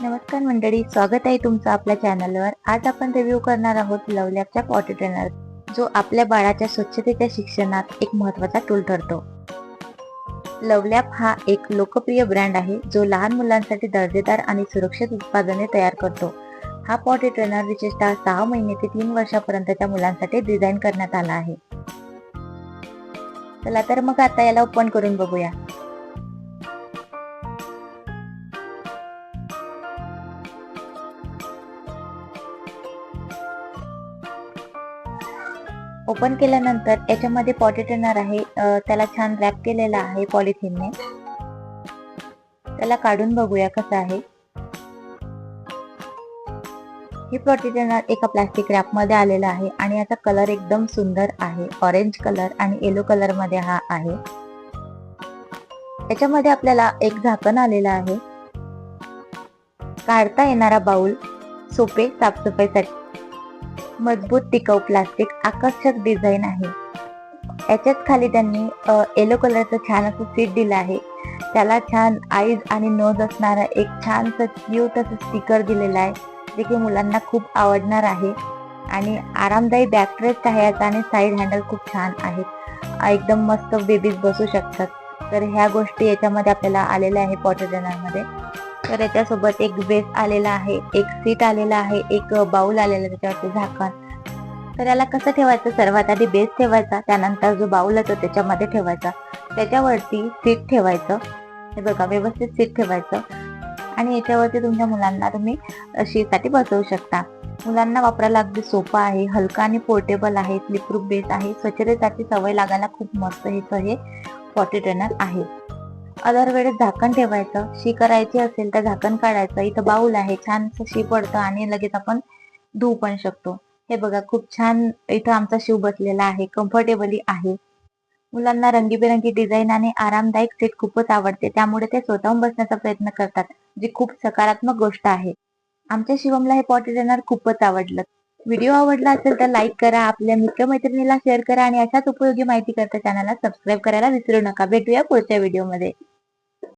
नमस्कार मंडळी स्वागत आहे तुमचं आपल्या चॅनलवर. आज आपण रिव्ह्यू करणार आहोत लवलॅबच्या पॉटी ट्रेनर जो आपल्या बाळाच्या स्वच्छतेच्या शिक्षणात एक महत्त्वाचा टूल ठरतो. लवलॅब हा एक लोकप्रिय ब्रँड आहे जो लहान मुलांसाठी दर्जेदार आणि सुरक्षित उत्पादने तयार करतो. हा पॉटी ट्रेनर विशेषतः सहा महिने ते तीन वर्षापर्यंतच्या मुलांसाठी डिझाईन करण्यात आला आहे. चला तर मग आता याला ओपन करून बघूया. ओपन केल्यानंतर याच्यामध्ये पॉटेट येणार आहे. त्याला छान रॅप केलेला आहे पॉलिथिनने. त्याला काढून बघूया कसं आहे. हे पॉटी येणार एका प्लास्टिक रॅपमध्ये आलेलं आहे आणि याचा कलर एकदम सुंदर आहे. ऑरेंज कलर आणि येलो कलरमध्ये हा आहे. याच्यामध्ये आपल्याला एक झाकण आलेलं आहे. काढता येणारा बाउल सोपे साफसफाईसाठी. मजबूत टिकाऊ प्लास्टिक आकर्षक डिझाईन आहे. याच्याच खाली त्यांनी येलो कलरचं छान असं सीट दिलं आहे. त्याला छान आईज आणि नोज असणारा एक छानसं क्यूट असं स्टिकर दिलेलं आहे जे की मुलांना खूप आवडणार आहे. आणि आरामदायी बॅकरेस्ट आहे याचा आणि साईड हँडल खूप छान आहेत एकदम मस्त बेबीज बसू शकतात. तर ह्या गोष्टी याच्यामध्ये आपल्याला आलेल्या आहे पॉटर तर याच्यासोबत एक बेस आलेला आहे एक सीट आलेला आहे एक बाउल आलेला त्याच्यावरती झाकण. तर याला कसं ठेवायचं? सर्वात आधी बेस ठेवायचा त्यानंतर जो बाउल असतो त्याच्यामध्ये ठेवायचा. त्याच्यावरती सीट ठेवायचं. हे बघा व्यवस्थित सीट ठेवायचं. आणि याच्यावरती तुमच्या मुलांना तुम्ही शीसाठी बसवू शकता. मुलांना वापरायला अगदी सोपं आहे हलका आणि पोर्टेबल आहे स्लिपप्रूफ बेस आहे. स्वच्छतेसाठी सवय लागायला खूप मस्त हेच हे पॉटी ट्रेनर आहे वेळेस झाकण ठेवायचं. शी करायची असेल तर झाकण काढायचं. इथं बाऊल आहे छान शी पडतं आणि लगेच आपण धुवू पण शकतो. हे बघा खूप छान इथं आमचा शिव बसलेला आहे कम्फर्टेबली आहे. मुलांना रंगीबेरंगी डिझाईन आणि आरामदायक सीट खूपच आवडते. त्यामुळे ते स्वतःहून बसण्याचा प्रयत्न करतात जी खूप सकारात्मक गोष्ट आहे. आमच्या शिवमला हे पॉटी ट्रेनर खूपच आवडलं. व्हिडिओ आवडला असेल तर लाईक करा आपल्या मित्रमैत्रिणीला शेअर करा आणि अशाच उपयोगी माहिती करता चॅनलला सबस्क्राईब करायला विसरू नका. भेटूया पुढच्या व्हिडिओमध्ये